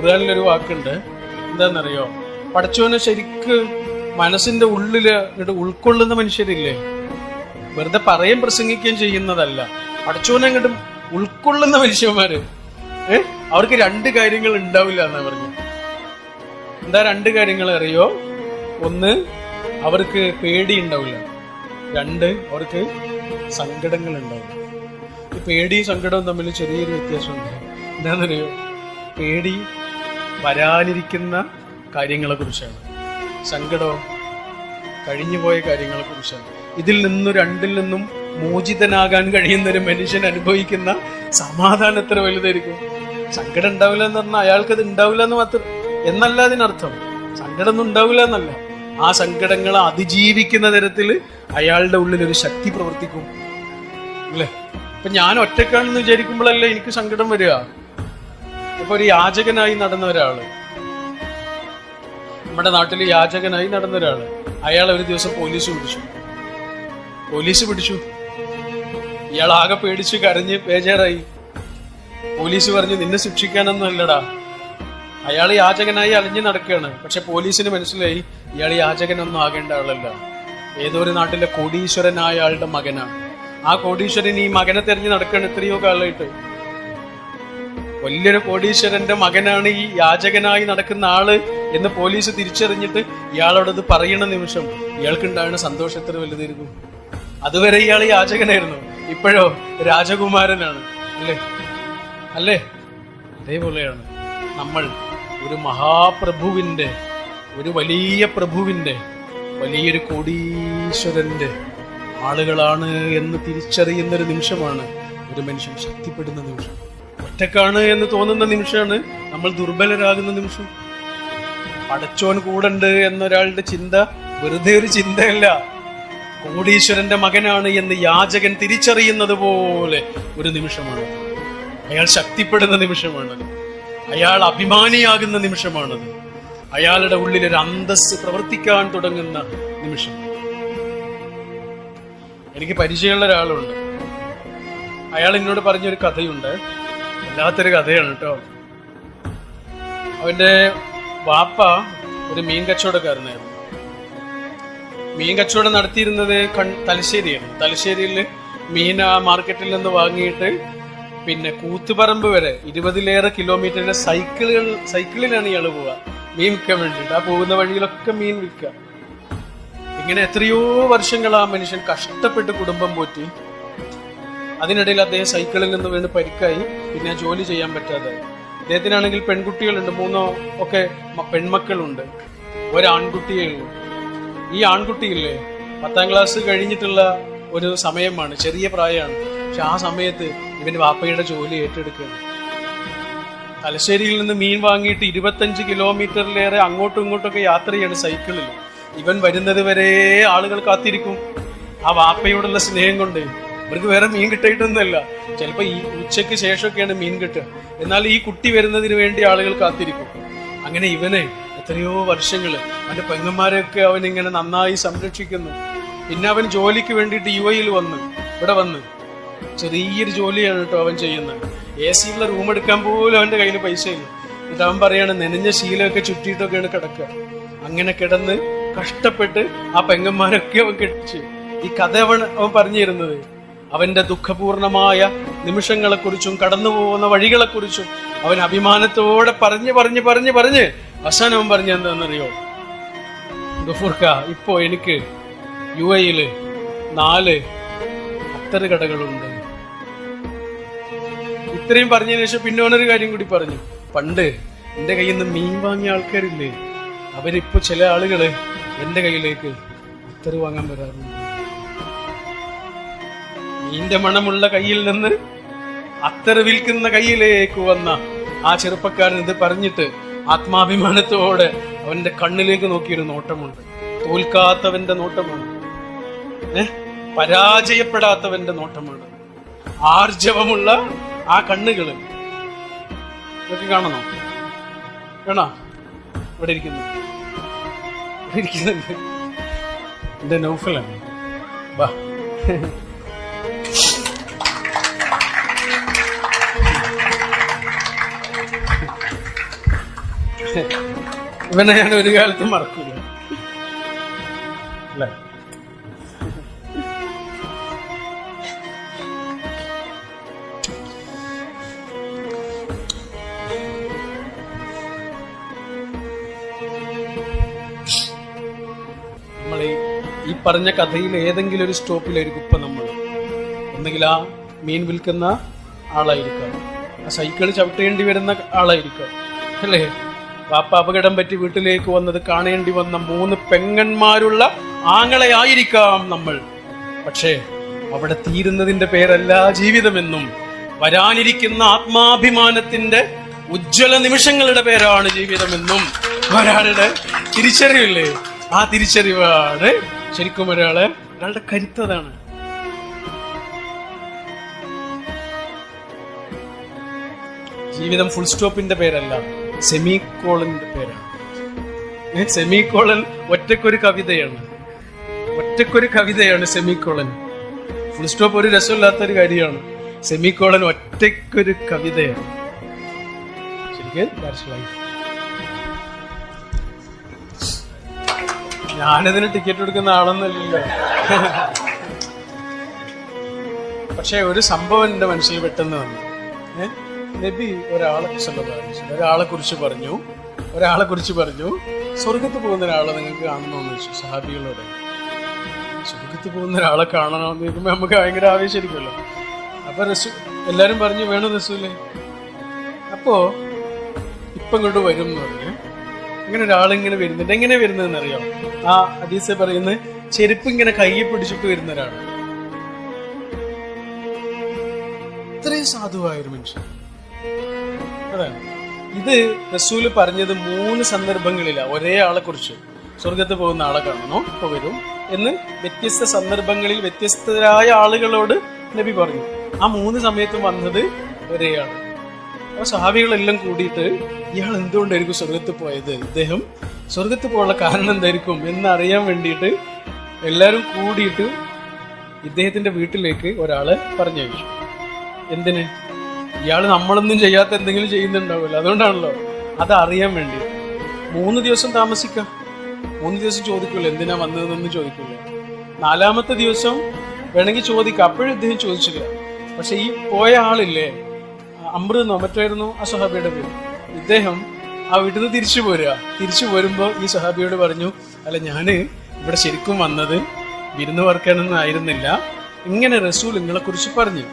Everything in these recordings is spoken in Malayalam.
ഖുർആനിലൊരു വാക്കുണ്ട്. എന്താണെന്നറിയോ? പഠിച്ചവനെ ശരിക്ക് മനസ്സിന്റെ ഉള്ളിൽ ഇങ്ങോട്ട് ഉൾക്കൊള്ളുന്ന മനുഷ്യരില്ലേ? വെറുതെ പറയും പ്രസംഗിക്കുകയും ചെയ്യുന്നതല്ല. പഠിച്ചവനെ അങ്ങോട്ട് ഉൾക്കൊള്ളുന്ന മനുഷ്യന്മാര്. ഏ? അവർക്ക് രണ്ട് കാര്യങ്ങൾ ഉണ്ടാവില്ല എന്നാ പറഞ്ഞു. എന്താ രണ്ട് കാര്യങ്ങൾ അറിയോ? ഒന്ന് അവർക്ക് പേടി ഉണ്ടാവില്ല. രണ്ട് അവർക്ക് സങ്കടങ്ങൾ ഉണ്ടാവില്ല. ഈ പേടിയും സങ്കടവും തമ്മിൽ ചെറിയൊരു വ്യത്യാസമുണ്ട്. എന്താണെന്നറിയോ പേടി വരാനിരിക്കുന്ന കാര്യങ്ങളെ കുറിച്ചാണ് സങ്കടവും കഴിഞ്ഞുപോയ കാര്യങ്ങളെ കുറിച്ചാണ് ഇതിൽ നിന്നും രണ്ടിൽ നിന്നും മോചിതനാകാൻ കഴിയുന്ന ഒരു മനുഷ്യൻ അനുഭവിക്കുന്ന സമാധാനം എത്ര വലുതായിരിക്കും? സങ്കടം ഉണ്ടാവില്ല എന്ന് പറഞ്ഞാൽ അയാൾക്ക് അത് ഉണ്ടാവില്ല എന്ന് മാത്രം. എന്നല്ല അതിനർത്ഥം. സങ്കടം ഒന്നും ഉണ്ടാവില്ല എന്നല്ല. ആ സങ്കടങ്ങളെ അതിജീവിക്കുന്ന തരത്തിൽ അയാളുടെ ഉള്ളിൽ ഒരു ശക്തി പ്രവർത്തിക്കും. അല്ലേ? ഇപ്പൊ ഞാൻ ഒറ്റക്കാണെന്ന് വിചാരിക്കുമ്പോഴല്ലേ എനിക്ക് സങ്കടം വരിക? ഇപ്പൊ ഒരു യാചകനായി നടന്ന ഒരാൾ. നമ്മുടെ നാട്ടിൽ യാചകനായി നടന്ന ഒരാൾ. അയാൾ ഒരു ദിവസം പോലീസ് പിടിച്ചു. പോലീസ് പിടിച്ചു. ഇയാൾ ആകെ പേടിച്ച് കരഞ്ഞ് ബേജാറായി. പോലീസ് പറഞ്ഞു നിന്നെ ശിക്ഷിക്കാനൊന്നും അല്ലടാ. അയാൾ യാചകനായി അലഞ്ഞു നടക്കുകയാണ്. പക്ഷെ പോലീസിന് മനസ്സിലായി ഇയാൾ യാചകനൊന്നും ആകേണ്ട ആളല്ല. ഏതോ ഒരു നാട്ടിലെ കോടീശ്വരനായ ആളുടെ മകനാണ് ആ കോടീശ്വരൻ ഈ മകനെ തെരഞ്ഞു നടക്കുകയാണ് എത്രയോ കാലമായിട്ട്. വലിയൊരു കോടീശ്വരന്റെ മകനാണ് ഈ യാചകനായി നടക്കുന്ന ആൾ എന്ന് പോലീസ് തിരിച്ചറിഞ്ഞിട്ട് ഇയാളോട് അത് പറയുന്ന നിമിഷം ഇയാൾക്കുണ്ടാകുന്ന എത്ര വലുതായിരുന്നു. അതുവരെ ഇയാൾ യാചകനായിരുന്നു. ഇപ്പോഴോ രാജകുമാരനാണ്. അല്ലേ? അല്ലേ? അതേപോലെയാണ് നമ്മൾ ഒരു മഹാപ്രഭുവിന്റെ ഒരു വലിയ പ്രഭുവിന്റെ വലിയൊരു കോടീശ്വരന്റെ ആളുകളാണ് എന്ന് തിരിച്ചറിയുന്ന ഒരു നിമിഷമാണ് ഒരു മനുഷ്യൻ ശക്തിപ്പെടുന്ന നിമിഷം. ഒറ്റക്കാണ് എന്ന് തോന്നുന്ന നിമിഷമാണ്. നമ്മൾ ദുർബലരാകുന്ന നിമിഷം. പടച്ചോൻ കൂടണ്ട് എന്നൊരാളുടെ ചിന്ത വെറുതെ ഒരു ചിന്തയല്ല. കോടീശ്വരന്റെ മകനാണ് എന്ന് യാചകൻ തിരിച്ചറിയുന്നത് പോലെ ഒരു നിമിഷമാണ്. അയാൾ ശക്തിപ്പെടുന്ന നിമിഷമാണത് അയാൾ അഭിമാനിയാകുന്ന നിമിഷമാണത് അയാളുടെ ഉള്ളിൽ ഒരു അന്തസ് പ്രവർത്തിക്കാൻ തുടങ്ങുന്ന നിമിഷം. എനിക്ക് പരിചയമുള്ള ഒരാളുണ്ട്. അയാൾ എന്നോട് പറഞ്ഞൊരു കഥയുണ്ട്. വല്ലാത്തൊരു കഥയാണ് കേട്ടോ അവന്റെ വാപ്പ ഒരു മീൻ കച്ചവടക്കാരനായിരുന്നു. മീൻ കച്ചവടം നടത്തിയിരുന്നത് കൺ തലശ്ശേരിയാണ്. തലശ്ശേരിയിൽ മീൻ ആ മാർക്കറ്റിൽ നിന്ന് വാങ്ങിയിട്ട് പിന്നെ കൂത്തുപറമ്പ് വരെ ഇരുപതിലേറെ കിലോമീറ്ററിന്റെ സൈക്കിളുകൾ സൈക്കിളിലാണ് ഇയാൾ പോവുക. മീൻ വിൽക്കാൻ വേണ്ടിയിട്ട്. ആ പോകുന്ന വഴിയിലൊക്കെ മീൻ വിൽക്കുക. ഇങ്ങനെ എത്രയോ വർഷങ്ങൾ ആ മനുഷ്യൻ കഷ്ടപ്പെട്ട് കുടുംബം പോറ്റി അതിനിടയിൽ അദ്ദേഹം സൈക്കിളിൽ നിന്ന് വീണ് പരിക്കായി. പിന്നെ ജോലി ചെയ്യാൻ പറ്റാതെ അദ്ദേഹത്തിനാണെങ്കിൽ പെൺകുട്ടികളുണ്ട്. മൂന്നോ ഒക്കെ പെൺമക്കളുണ്ട്. ഒരാൺകുട്ടിയേ ഉള്ളൂ ഈ ആൺകുട്ടിയില്ലേ? പത്താം ക്ലാസ് കഴിഞ്ഞിട്ടുള്ള ഒരു സമയമാണ്. ചെറിയ പ്രായമാണ്. പക്ഷെ ആ സമയത്ത് ഇവന്റെ വാപ്പയുടെ ജോലി ഏറ്റെടുക്കുകയാണ്. തലശ്ശേരിയിൽ നിന്ന് മീൻ വാങ്ങിയിട്ട് ഇരുപത്തഞ്ച് കിലോമീറ്ററിലേറെ അങ്ങോട്ടും ഇങ്ങോട്ടൊക്കെ യാത്ര ചെയ്യാണ് സൈക്കിളിൽ. ഇവൻ വരുന്നത് വരെ ആളുകൾ കാത്തിരിക്കും. ആ വാപ്പയോടുള്ള സ്നേഹം കൊണ്ട്. ഇവർക്ക് വേറെ മീൻ കിട്ടിയിട്ടൊന്നുമല്ല. ചിലപ്പോ ഈ ഉച്ചയ്ക്ക് ശേഷമൊക്കെയാണ് മീൻ കിട്ടുക. എന്നാൽ ഈ കുട്ടി വരുന്നതിന് വേണ്ടി ആളുകൾ കാത്തിരിക്കും. അങ്ങനെ ഇവനെ എത്രയോ വർഷങ്ങൾ അവന്റെ പെങ്ങന്മാരെയൊക്കെ അവൻ ഇങ്ങനെ നന്നായി സംരക്ഷിക്കുന്നു. പിന്നെ അവൻ ജോലിക്ക് വേണ്ടിയിട്ട് യു എയിൽ വന്ന് ഇവിടെ വന്ന്. ചെറിയൊരു ജോലിയാണ് കേട്ടോ അവൻ ചെയ്യുന്നത്. എ സിയുള്ള റൂം എടുക്കാൻ പോലും അവന്റെ കയ്യിൽ പൈസയില്ല. എന്നിട്ട് അവൻ പറയാണ് നനഞ്ഞ ശീലമൊക്കെ ചുറ്റിയിട്ടൊക്കെയാണ് കിടക്കുക. അങ്ങനെ കിടന്ന് കഷ്ടപ്പെട്ട് ആ പെങ്ങന്മാരൊക്കെ അവൻ കെട്ടിച്ച്. ഈ കഥ അവൻ അവൻ പറഞ്ഞു തരുന്നത് അവന്റെ ദുഃഖപൂർണമായ നിമിഷങ്ങളെക്കുറിച്ചും കടന്നു പോകുന്ന വഴികളെക്കുറിച്ചും അവൻ അഭിമാനത്തോടെ പറഞ്ഞു പറഞ്ഞു പറഞ്ഞു പറഞ്ഞ് അവസാനം പറഞ്ഞു എന്താണെന്നറിയോ? ഗഫൂർക്ക ഇപ്പോ എനിക്ക് യു എയിൽ നാല് അത്തറ് കടകളുണ്ട്. ഇത്രയും പറഞ്ഞതിന് ശേഷം പിന്നെ ഓനൊരു കാര്യം കൂടി പറഞ്ഞു. പണ്ട് എന്റെ കയ്യിൽ നിന്ന് മീൻ വാങ്ങിയ ആൾക്കാരില്ലേ? അവരിപ്പോ ചില ആളുകൾ എന്റെ കയ്യിലേക്ക് അത്തറ് വാങ്ങാൻ വരാറുണ്ട്. മീന്റെ മണമുള്ള കയ്യിൽ നിന്ന് അത്തറ് വിൽക്കുന്ന കയ്യിലേക്ക് വന്ന ആ ചെറുപ്പക്കാരൻ ഇത് പറഞ്ഞിട്ട് ആത്മാഭിമാനത്തോടെ അവന്റെ കണ്ണിലേക്ക് നോക്കിയൊരു നോട്ടമുണ്ട്. തോൽക്കാത്തവന്റെ നോട്ടമാണ് പരാജയപ്പെടാത്തവന്റെ നോട്ടമാണ് ആർജവമുള്ള ആ കണ്ണുകൾ. ഇതൊക്കെ കാണണോ? കാണാ ഇവിടെ ഇരിക്കുന്നു. ഇരിക്കുന്നുണ്ട്. എന്റെ നൗഫലാണ്. വാ ഇവനെ ഞാൻ ഒരു കാലത്തും മറക്കൂല. അല്ലേ? ഈ പറഞ്ഞ കഥയിൽ ഏതെങ്കിലും ഒരു സ്റ്റോപ്പിലായിരിക്കും ഇപ്പൊ നമ്മൾ. ഒന്നുകിൽ ആ മീൻ വിൽക്കുന്ന ആളായിരിക്കാം. ആ സൈക്കിൾ ചവിട്ടേണ്ടി വരുന്ന ആളായിരിക്കാം. അല്ലേ? വാപ്പ അപകടം പറ്റി വീട്ടിലേക്ക് വന്നത് കാണേണ്ടി വന്ന മൂന്ന് പെങ്ങന്മാരുള്ള ആങ്ങളെയായിരിക്കാം നമ്മൾ. പക്ഷേ അവിടെ തീരുന്നതിന്റെ പേരല്ല ജീവിതമെന്നും വരാനിരിക്കുന്ന ആത്മാഭിമാനത്തിന്റെ ഉജ്ജ്വല നിമിഷങ്ങളുടെ പേരാണ് ജീവിതമെന്നും. ഒരാളുടെ തിരിച്ചറിവില്ലേ? ആ തിരിച്ചറിവാണ്. ശരിക്കും ഒരാളെ ഒരാളുടെ കരുത്തതാണ് ജീവിതം ഫുൾ സ്റ്റോപ്പിന്റെ പേരല്ല. സെമി കോളന്റെ പേരാണ്. സെമി കോളൻ ഒറ്റക്കൊരു കവിതയാണ്. ഒറ്റക്കൊരു കവിതയാണ് സെമി കോളൻ ഫുൾ സ്റ്റോപ്പ് ഒരു രസമില്ലാത്ത ഒരു കാര്യമാണ്. സെമി കോളൻ ഒറ്റക്കൊരു കവിതയാണ്. ശരിക്കും. ഞാനതിന് ടിക്കറ്റ് എടുക്കുന്ന ആളൊന്നുമല്ലല്ലോ. പക്ഷെ ഒരു സംഭവം എന്റെ മനസ്സിൽ പെട്ടെന്ന് വന്നു. ഏ? നബി ഒരാളെ ഒരാളെ കുറിച്ച് പറഞ്ഞു. ഒരാളെ കുറിച്ച് പറഞ്ഞു. സ്വർഗത്ത് പോകുന്ന ഒരാളെ നിങ്ങൾക്ക് കാണണമെന്ന് വെച്ചു സഹാബികളോട്. സ്വർഗത്ത് പോകുന്ന ഒരാളെ കാണണമെന്ന് ചോദിക്കുമ്പോൾ നമുക്ക് ഭയങ്കര ആവേശമായിരിക്കുമല്ലോ. അപ്പൊ റസൂ എല്ലാരും പറഞ്ഞു വേണം റസൂലേ? അപ്പോ ഇപ്പൊ ഇങ്ങോട്ട് വരും എന്ന് പറഞ്ഞു ഇങ്ങനെ ഒരാളിങ്ങനെ വരുന്നുണ്ട്. എങ്ങനെ വരുന്നതെന്ന് അറിയാം? ആ അദീസ പറയുന്നത് ചെരുപ്പ് ഇങ്ങനെ കയ്യെ പിടിച്ചിട്ട് വരുന്ന ഒരാൾ ഇത്രയും സാധുവായ ഒരു മനുഷ്യൻ. അതാണ് ഇത് റസൂൽ പറഞ്ഞത് മൂന്ന് സന്ദർഭങ്ങളിലാ. ഒരേ ആളെ കുറിച്ച്. സ്വർഗത്ത് പോകുന്ന ആളെ കാണണോ ഇപ്പൊ വരും. എന്ന് വ്യത്യസ്ത സന്ദർഭങ്ങളിൽ വ്യത്യസ്തരായ ആളുകളോട് നബി പറഞ്ഞു. ആ മൂന്ന് സമയത്തും വന്നത് ഒരേ ആൾ. അപ്പൊ സഹാബികളെല്ലാം കൂടിയിട്ട് ഇയാൾ എന്തുകൊണ്ടായിരിക്കും സ്വർഗത്ത് പോയത്? ഇദ്ദേഹം സ്വർഗത്ത് പോകാനുള്ള കാരണം എന്തായിരിക്കും എന്നറിയാൻ വേണ്ടിയിട്ട് എല്ലാവരും കൂടിയിട്ട് ഇദ്ദേഹത്തിന്റെ വീട്ടിലേക്ക് ഒരാളെ പറഞ്ഞയച്ചു. എന്തിന്? ഇയാൾ നമ്മളൊന്നും ചെയ്യാത്ത എന്തെങ്കിലും ചെയ്യുന്നുണ്ടാവില്ല അതുകൊണ്ടാണല്ലോ അത് അറിയാൻ വേണ്ടി. മൂന്ന് ദിവസം താമസിക്കാം. മൂന്ന് ദിവസം ചോദിക്കുള്ളൂ എന്തിനാ വന്നതെന്ന് ചോദിക്കുള്ളൂ നാലാമത്തെ ദിവസം വേണമെങ്കിൽ ചോദിക്കാം. അപ്പോഴും ഇദ്ദേഹം ചോദിച്ചില്ല. പക്ഷെ ഈ പോയ ആളില്ലേ അമൃതെന്നോ മറ്റായിരുന്നു ആ സഹാബിയുടെ പേര്? ഇദ്ദേഹം ആ വീട്ടിൽ നിന്ന് തിരിച്ചു പോരുക. തിരിച്ചു വരുമ്പോൾ ഈ സഹാബിയോട് പറഞ്ഞു അല്ല ഞാൻ ഇവിടെ ശരിക്കും വന്നത് വിരുന്ന് വർക്കാനൊന്നും ആയിരുന്നില്ല ഇങ്ങനെ റസൂൽ നിങ്ങളെ കുറിച്ച് പറഞ്ഞു.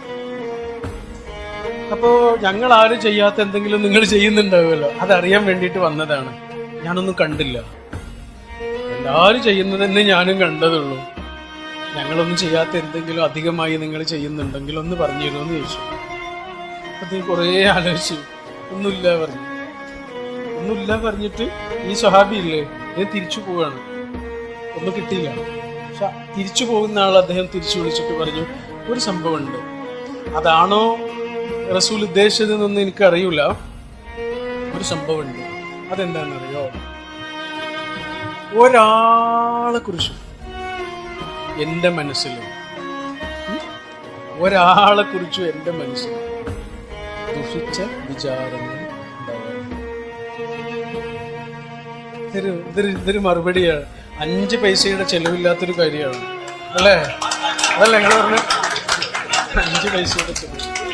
അപ്പോ ഞങ്ങൾ ആരും ചെയ്യാത്ത എന്തെങ്കിലും നിങ്ങൾ ചെയ്യുന്നുണ്ടാവുമല്ലോ. അതറിയാൻ വേണ്ടിയിട്ട് വന്നതാണ്. ഞാനൊന്നും കണ്ടില്ല. എല്ലാരും ചെയ്യുന്നതന്നെ ഞാനും കണ്ടതുള്ളൂ. ഞങ്ങളൊന്നും ചെയ്യാത്ത എന്തെങ്കിലും അധികമായി നിങ്ങൾ ചെയ്യുന്നുണ്ടെങ്കിൽ ഒന്ന് പറഞ്ഞിരുന്നു എന്ന് ചോദിച്ചു. അത് കുറേ ആലോചിച്ചു. ഒന്നുമില്ല പറഞ്ഞു. ഒന്നുമില്ല പറഞ്ഞിട്ട് ഈ സ്വഹാബി ഇല്ലേ? അദ്ദേഹം തിരിച്ചു പോവാണ്. ഒന്നും കിട്ടിയില്ല. പക്ഷെ തിരിച്ചു പോകുന്ന ആൾ അദ്ദേഹം തിരിച്ചു വിളിച്ചിട്ട് പറഞ്ഞു ഒരു സംഭവമുണ്ട്. അതാണോ റസൂൽ ഉദ്ദേശിച്ചതെന്നൊന്നും എനിക്കറിയില്ല. ഒരു സംഭവമുണ്ട്. അതെന്താണെന്നറിയോ? ഒരാളെ കുറിച്ച്. എന്റെ മനസ്സിൽ ഒരാളെ കുറിച്ചും എന്റെ മനസ്സിൽ ദുഷിച്ച വിചാരങ്ങൾ ഇതൊരു ഇതൊരു ഇതൊരു മറുപടിയാണ്. അഞ്ച് പൈസയുടെ ചെലവില്ലാത്തൊരു കാര്യമാണ്. അല്ലേ? അതല്ലേ നിങ്ങൾ പറഞ്ഞു അഞ്ച് പൈസയുടെ ചെലവ്.